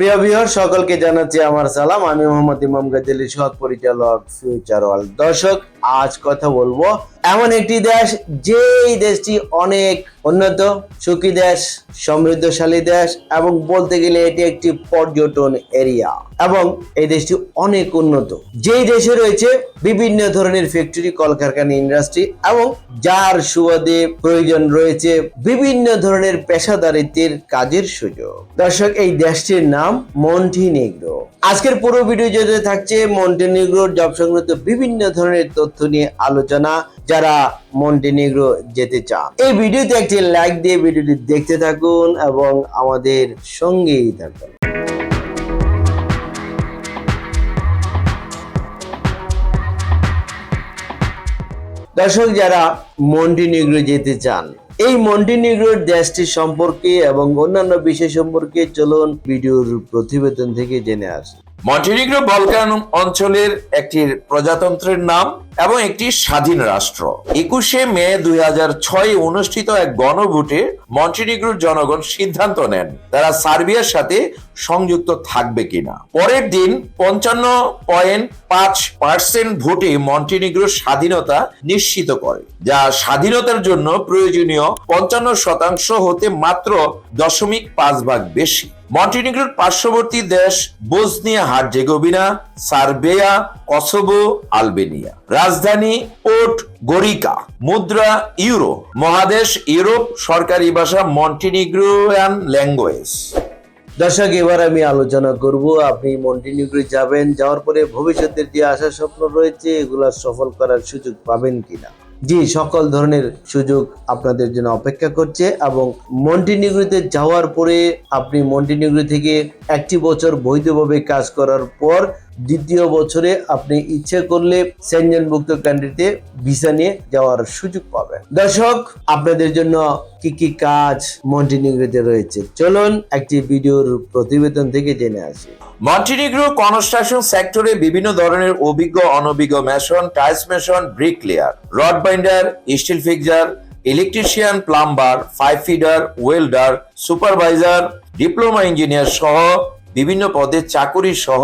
প্রিয় বিহর সকলকে জানাচ্ছি আমার সালাম। আমি মোহাম্মদ ইমাম গাজেলি সৎ পরিচালক ফিউচার ওয়ার্ল্ড দর্শক আজ কথা বলব। এমন একটি দেশ, যেই দেশটি অনেক উন্নত, সুখী দেশ, সমৃদ্ধশালী দেশ, এবং বলতে গেলে এটি একটি পর্যটন এরিয়া। এবং এই দেশটি অনেক উন্নত। যেই দেশে রয়েছে বিভিন্ন ধরনের ফ্যাক্টরি কলকারখানা ইন্ডাস্ট্রি এবং যার সুবাদে প্রয়োজন রয়েছে বিভিন্ন ধরনের পেশাদারিত্বের কাজের সুযোগ। দর্শক, এই দেশটির নাম মন্টিনিগ্রো। আজকের পুরো ভিডিও জুড়ে থাকছে মন্টিনিগ্রোর জব সংক্রান্ত বিভিন্ন ধরনের তথ্য নিয়ে আলোচনা, যারা মন্টিনিগ্রো যেতে চান। এই ভিডিওতে একটি লাইক দিয়ে ভিডিওটি দেখতে থাকুন এবং আমাদের সঙ্গেই থাকুন। দর্শক, যারা মন্টিনিগ্রো যেতে চান, এই মন্টিনিগ্রোর দেশটি সম্পর্কে এবং অন্যান্য বিষয় সম্পর্কে চলুন ভিডিওর প্রতিবেদন থেকে জেনে আসি। মন্টিনিগ্রো বলকান অঞ্চলের একটি প্রজাতন্ত্রের নাম এবং একটি স্বাধীন রাষ্ট্র। একুশে মে দুই হাজার ছয় অনুষ্ঠিত এক গণভোটে মন্টিনিগ্রোর জনগণ সিদ্ধান্ত নেন, তারা সার্বিয়ার সাথে সংযুক্ত থাকবে কিনা। পরের দিন পঞ্চান্ন পয়েন্ট পাঁচ পার্সেন্ট ভোটে মন্টিনিগ্রোর স্বাধীনতা নিশ্চিত করে, যা স্বাধীনতার জন্য প্রয়োজনীয় পঞ্চান্ন শতাংশ হতে মাত্র দশমিক পাঁচ ভাগ বেশি। মন্টিনিগ্রোর পার্শ্ববর্তী দেশ Bosnia, Herzegovina, Serbia, Kosovo, Albania. রাজধানী পোর্ট গরিকা। মুদ্রা ইউরো। মহাদেশ ইউরোপ সরকারি ভাষা মন্টিনিগ্রোয়ান ল্যাঙ্গুয়েজ। দর্শক, এবার আমি আলোচনা করব, আপনি মন্টিনিগ্রো যাবেন, যাওয়ার পরে ভবিষ্যতের যে আশা স্বপ্ন রয়েছে, এগুলা সফল করার সুযোগ পাবেন কিনা? জি, সকল ধরনের সুযোগ আপনাদের জন্য অপেক্ষা করছে এবং মন্টিনিগ্রিতে যাওয়ার পরে আপনি মন্টিনিগ্রি থেকে একটি বছর বৈধভাবে কাজ করার পর দ্বিতীয় বছরে আপনি ইচ্ছে করলে সেনজনভুক্ত কান্ট্রিতে ভিসা নিয়ে যাওয়ার সুযোগ পাবেন। দর্শক, আপনাদের জন্য কি কি কাজ মন্টিনিগ্রোতে রয়েছে? চলুন একটি ভিডিওর প্রতিবেদন থেকে জেনে আসি। মন্টিনিগ্রো কনস্ট্রাকশন সেক্টরে বিভিন্ন ধরনের অভিজ্ঞ, অনভিজ্ঞ mason tiles mason brick layer rod binder steel fixer electrician plumber pipe fitter welder supervisor diploma engineer সহ বিভিন্ন পদে চাকুরি সহ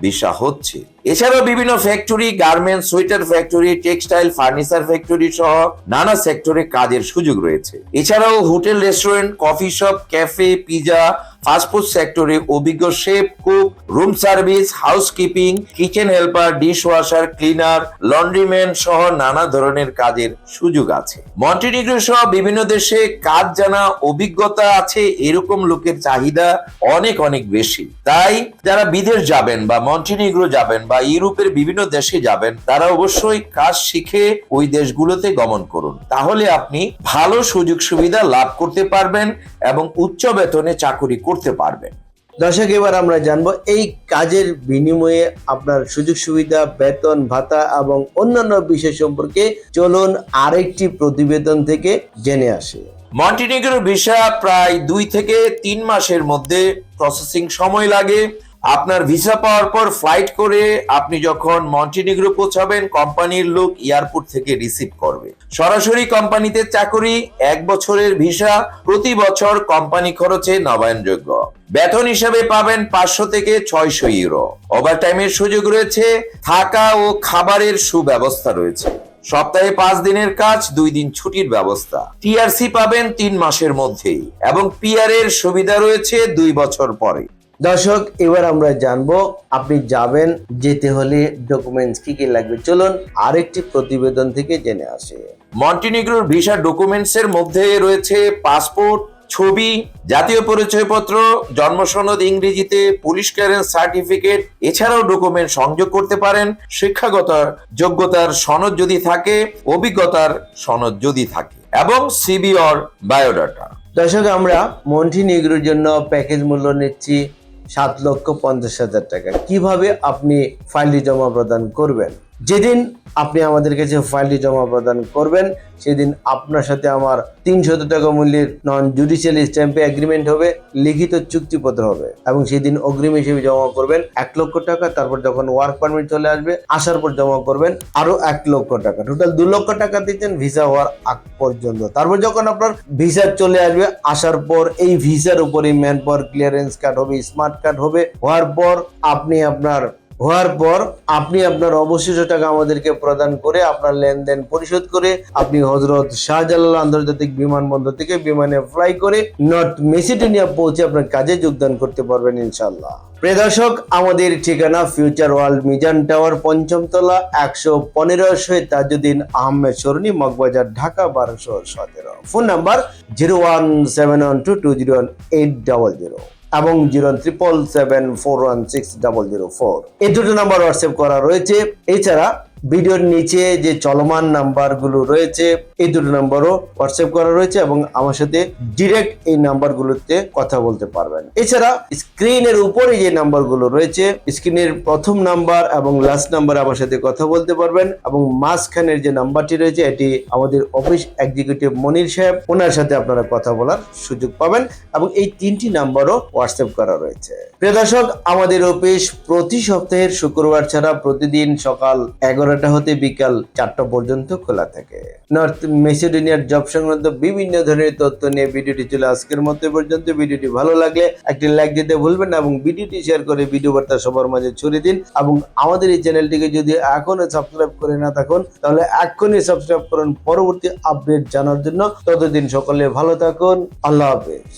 ভিসা হচ্ছে। এছাড়াও বিভিন্ন factory garments sweater factory textile furniture factory সহ নানা সেক্টরে কাজের সুযোগ রয়েছে। এছাড়াও hotel restaurant coffee shop cafe pizza fast food সেক্টরে অভিজ্ঞ chef cook room service housekeeping kitchen helper dish washer cleaner laundryman সহ নানা ধরনের কাজের সুযোগ আছে। মন্টিনিগ্রো সহ বিভিন্ন দেশে কাজ জানা অভিজ্ঞতা আছে, এরকম লোকের চাহিদা অনেক অনেক বেশি। তাই যারা বিদেশ যাবেন বা মন্টিনিগ্রো যাবেন বা ইউরোপের বিভিন্ন দেশে যাবেন তারা অবশ্যই কাজ শিখে ওই দেশগুলোতে গমন করুন। তাহলে আপনি ভালো সুযোগ সুবিধা লাভ করতে পারবেন এবং উচ্চ বেতনে চাকুরি করতে পারবেন। দর্শক এবার আমরা জানব এই কাজের বিনিময়ে আপনার সুযোগ সুবিধা বেতন ভাতা এবং অন্যান্য বিষয় সম্পর্কে। চলুন আরেকটি প্রতিবেদন থেকে জেনে আসি। মন্টিনিগ্রোর ভিসা প্রায় দুই থেকে তিন মাসের মধ্যে প্রসেসিং সময় লাগে। আপনার ভিসা পাওয়ার পর ফ্লাইট করে আপনি যখন মন্টিনিগ্রো পৌঁছাবেন, কোম্পানির লোক এয়ারপোর্ট থেকে রিসিভ করবে। সরাসরি কোম্পানিতে চাকরি, এক বছরের ভিসা, প্রতি বছর কোম্পানি খরচে নবায়নযোগ্য। বেতন হিসাবে পাবেন পাঁচশো থেকে ছয়শো ইউরো। ওভারটাইমের সুযোগ রয়েছে, থাকা ও খাবারের সুব্যবস্থা রয়েছে। সপ্তাহে পাঁচ দিনের কাজ, দুই দিন ছুটির ব্যবস্থা। টিআরসি পাবেন তিন মাসের মধ্যেই এবং পিআর এর সুবিধা রয়েছে দুই বছর পরে। দর্শক এবার আমরা জানব আপনি যাবেন যেতে হলে ডকুমেন্টস কি কি লাগবে। চলুন আরেকটি প্রতিবেদন থেকে জেনে আসে। মন্টিনিগ্রোর ভিসা ডকুমেন্টস এর মধ্যে রয়েছে পাসপোর্ট ছবি জাতীয় পরিচয়পত্র জন্ম সনদ ইংরেজিতে পুলিশ ক্লিয়ারেন্স সার্টিফিকেট এছাড়াও ডকুমেন্ট সংযোগ করতে পারেন। শিক্ষাগত যোগ্যতার সনদ যদি থাকে অভিজ্ঞতার সনদ যদি থাকে এবং সিবি অর বায়োডাটা দর্শক আমরা মন্টিনিগ্রোর জন্য প্যাকেজ মূল্য নিচ্ছি সাত লক্ষ পঞ্চাশ হাজার টাকা। কীভাবে আপনি ফাইলটি জমা প্রদান করবেন? যেদিন আপনি আমাদের কাছে ফাইলটি জমা প্রদান করবেন, সেদিন আপনার সাথে আমার তিনশত টাকা মূল্যের নন জুডিশিয়াল স্ট্যাম্পে এগ্রিমেন্ট হবে, লিখিত চুক্তিপত্র হবে এবং সেদিন অগ্রিম হিসেবে জমা করবেন এক লক্ষ টাকা। তারপর যখন ওয়ার্ক পারমিট চলে আসবে, আসার পর জমা করবেন আরও এক লক্ষ টাকা। টোটাল দু লক্ষ টাকা দিচ্ছেন ভিসা হওয়ার আগ পর্যন্ত। তারপর যখন আপনার ভিসা চলে আসবে, আসার পর এই ভিসার উপরে ম্যান পাওয়ার ক্লিয়ারেন্স কার্ড হবে স্মার্ট কার্ড হবে। হওয়ার পর আপনি আপনার হওয়ার পর আপনি আপনার অবশিষ্ট টাকা আমাদেরকে প্রদান করে আপনার লেনদেন পরিশোধ করে আপনি হজরত শাহজালাল আন্তর্জাতিক বিমানবন্দর থেকে বিমানে ফ্লাই করে নর্থ মেসিডোনিয়া পৌঁছে আপনার কাজে যোগদান করতে পারবেন ইনশাল্লাহ প্রিয় দর্শক, আমাদের ঠিকানা ফিউচার ওয়ার্ল্ড মিজান টাওয়ার পঞ্চম তলা একশো পনেরো শহীদ তাজুদ্দিন আহমেদ সরণি, মগবাজার, ঢাকা, বারোশো সতেরো। Phone number zero one seven one two two zero one eight double zero. এবং zero triple seven four one six double zero four. এই দুটো নাম্বার হোয়াটসঅ্যাপ করা রয়েছে। এছাড়া ভিডিওর নিচে যে চলমান নাম্বারগুলো রয়েছে, এই দুটো নাম্বারও হোয়াটসঅ্যাপ করা রয়েছে এবং আমার সাথে ডিরেক্ট এই নাম্বারগুলোতে কথা বলতে পারবেন। এছাড়া স্ক্রিনের উপরে যে নাম্বারগুলো রয়েছে স্ক্রিনের প্রথম নাম্বার এবং লাস্ট নাম্বার আমার সাথে কথা বলতে পারবেন এবং মাঝখানের যে নাম্বারটি রয়েছে, এটি আমাদের অফিস এক্সিকিউটিভ মনির সাহেব, ওনার সাথে আপনারা কথা বলার সুযোগ পাবেন এবং এই তিনটি নাম্বারও হোয়াটসঅ্যাপ করা রয়েছে। প্রিয় দর্শক, আমাদের অফিস প্রতি সপ্তাহের শুক্রবার ছাড়া প্রতিদিন সকাল এগারোটা হতে বিকাল চারটা পর্যন্ত খোলা থাকে। নর্থ মেসিডোনিয়ার জব সংক্রান্ত বিভিন্ন ধরনের তথ্য নিয়ে ভিডিওটি ছিল আজকের মতো পর্যন্ত। ভিডিওটি ভালো লাগলে একটি লাইক দিতে ভুলবেন না এবং ভিডিওটি শেয়ার করে ভিডিও বার্তা সবার মাঝে ছড়িয়ে দিন এবং আমাদের এই চ্যানেলটিকে যদি এখনও সাবস্ক্রাইব করে না থাকুন, তাহলে এখনই সাবস্ক্রাইব করুন। পরবর্তী আপডেট জানার জন্য ততদিন সকলে ভালো থাকুন। আল্লাহ হাফেজ।